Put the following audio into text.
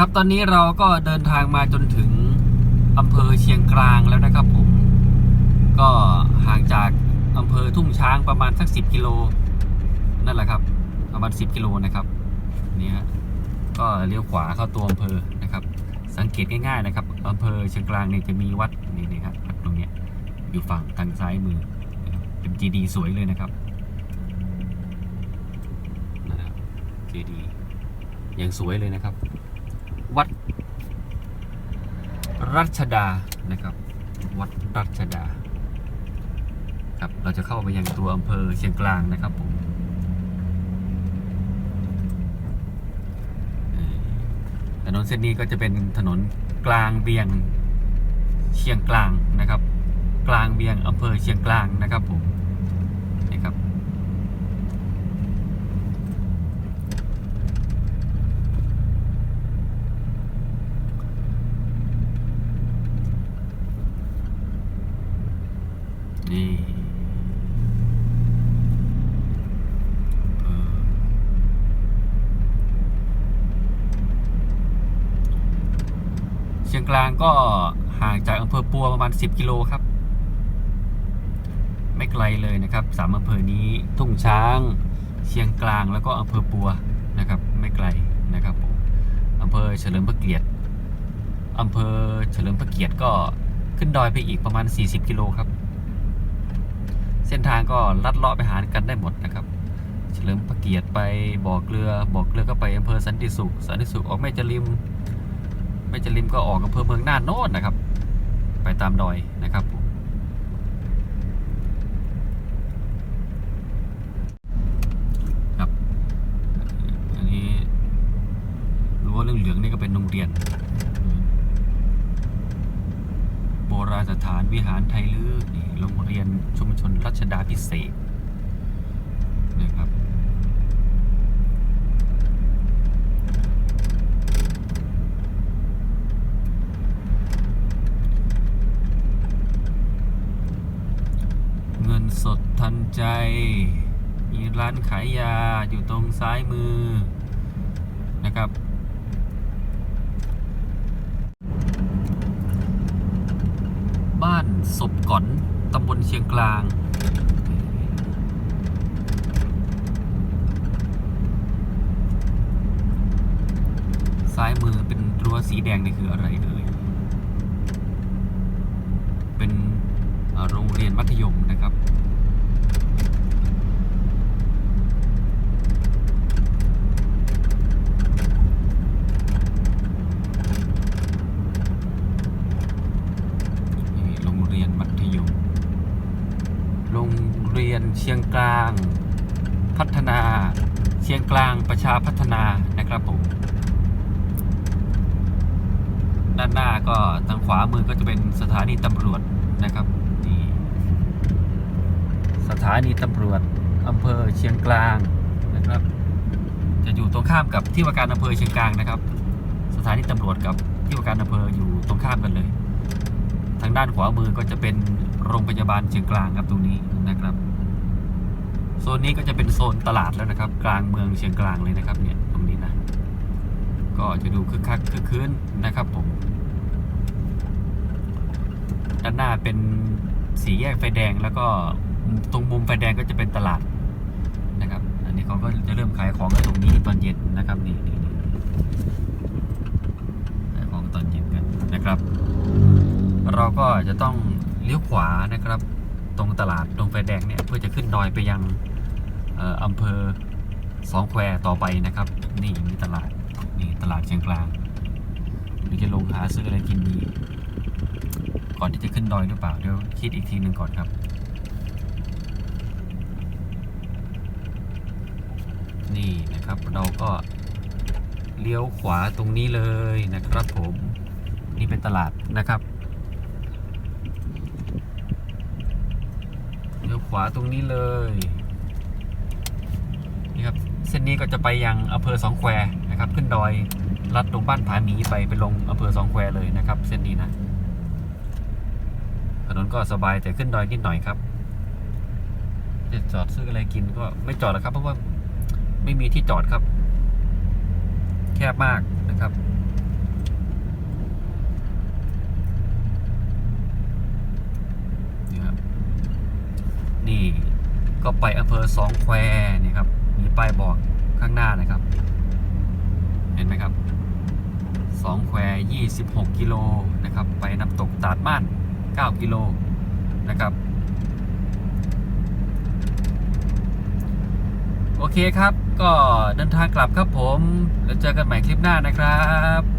ครับตอนนี้เราก็เดินทางมาจนถึงอำเภอเชียงกลางแล้วนะครับผม ก็ห่างจากอำเภอทุ่งช้างประมาณสักสิบกิโลนั่นแหละครับ ประมาณสิบกิโลนะครับนี่ฮะก็เลี้ยวขวาเข้าตัวอำเภอนะครับ สังเกตง่ายๆนะครับอำเภอเชียงกลางเนี่ยจะมีวัดนี่นี่ครับวัดตรงเนี้ยอยู่ฝั่งทางซ้ายมือเป็นจีดีสวยเลยนะครับจีดียังสวยเลยนะครับ วัดรัชดานะครับ วัดรัชดา ครับเราจะเข้าไปยังตัวอำเภอเชียงกลางนะครับผมถนนเส้นนี้ก็จะเป็นถนนกลางเบียงเชียงกลางนะครับ กลางเบียงอำเภอเชียงกลางนะครับผมนี่ครับ นี่เออเชียง กลางก็ห่างจากอำเภอปัวประมาณ 10 กิโลครับ ไม่ไกลเลยนะครับสามอำเภอนี้ทุ่งช้าง เชียงกลางแล้วก็อำเภอปัวนะครับ ไม่ไกลนะครับผมอำเภอเฉลิมพระเกียรติอำเภอเฉลิมพระเกียรติก็ขึ้นดอยไปอีกประมาณ 40 กิโลครับ เส้นทางก็ลัดเลาะไปหากันได้หมดนะครับ เฉลิมพระเกียรติไปบ่อเกลือบ่อเกลือก็ไปอำเภอสันติสุข สันติสุขออกแม่จริม แม่จริมก็ออกอำเภอเมืองน่านโน่นนะครับ ไปตามดอยนะครับครับอันนี้รั้ว่าเรื่องเหลืองนี่ก็เป็นโรงเรียน โบราณสถานวิหารไทยลื้อนี่โรงเรียนชุมชนรัชดาพิเศษนะครับ เงินสดทัน ใจ มีร้านขายยาอยู่ตรงซ้ายมือนะครับ บ้านศพก่อนตำบลเชียงกลางซ้ายมือเป็นรั้วสีแดงนี่คืออะไรเอ่ย เป็นโรงเรียนมัธยมนะครับ นี่โรงเรียนมัธยม โรงเรียนเชียงกลาง พัฒนาเชียงกลางประชาพัฒนานะครับผมด้านหน้าก็ทางขวามือก็จะเป็นสถานีตำรวจนะครับนี่สถานีตำรวจอำเภอเชียงกลางนะครับ จะอยู่ตรงข้ามกับที่ว่าการอำเภอเชียงกลางนะครับ สถานีตำรวจกับที่ว่าการอำเภออยู่ตรงข้ามกันเลย ทางด้านขวามือก็จะเป็นโรงพยาบาลเชียงกลางครับตรงนี้นะครับ โซนนี้ก็จะเป็นโซนตลาดแล้วนะครับ กลางเมืองเชียงกลางเลยนะครับเนี่ยตรงนี้นะ ก็จะดูคึกคักคึกคืนนะครับผมด้านหน้าเป็นสีแยกไฟแดงแล้วก็ตรงมุมไฟแดงก็จะเป็นตลาดนะครับ อันนี้เขาก็จะเริ่มขายของกันตรงนี้ตอนเย็นนะครับนี่นี่นี่ขายของตอนเย็นกันนะครับ เราก็จะต้องเลี้ยวขวานะครับ ตรงตลาดตรงไฟแดงเนี่ยเพื่อจะขึ้นดอยไปยังเอ่ออำเภอสองแควต่อไปนะครับ นี่มีตลาดนี่ตลาดเชียงกลางหรือจะลงหาซื้ออะไรกินดีก่อนที่จะขึ้นดอยหรือเปล่าเดี๋ยวคิดอีกทีหนึ่งก่อนครับ นี่นะครับเราก็เลี้ยวขวาตรงนี้เลยนะครับผม นี่เป็นตลาดนะครับ เลี้ยว ขวาตรงนี้เลย นี่ครับ เส้นนี้ก็จะไปยังอำเภอสองแควนะครับ ขึ้นดอยลัดลงบ้านผาหมีไปไปลงอำเภอสองแควเลยนะครับ เส้นนี้นะ ถนนก็สบายแต่ขึ้นดอยนิดหน่อยครับจะจอดซื้ออะไรกินก็ไม่จอดแล้วครับ เพราะว่าไม่มีที่จอดครับ แคบมากนะครับ ก็ไปอำเภอสองแควนี่ครับมีป้ายบอกข้างหน้านะครับ เห็นไหมครับสองแคว26 กิโลนะครับ ไปน้ำตกตาดม่าน 9 กิโลนะครับ โอเคครับก็เดินทางกลับครับผม แล้วเจอกันใหม่คลิปหน้านะครับ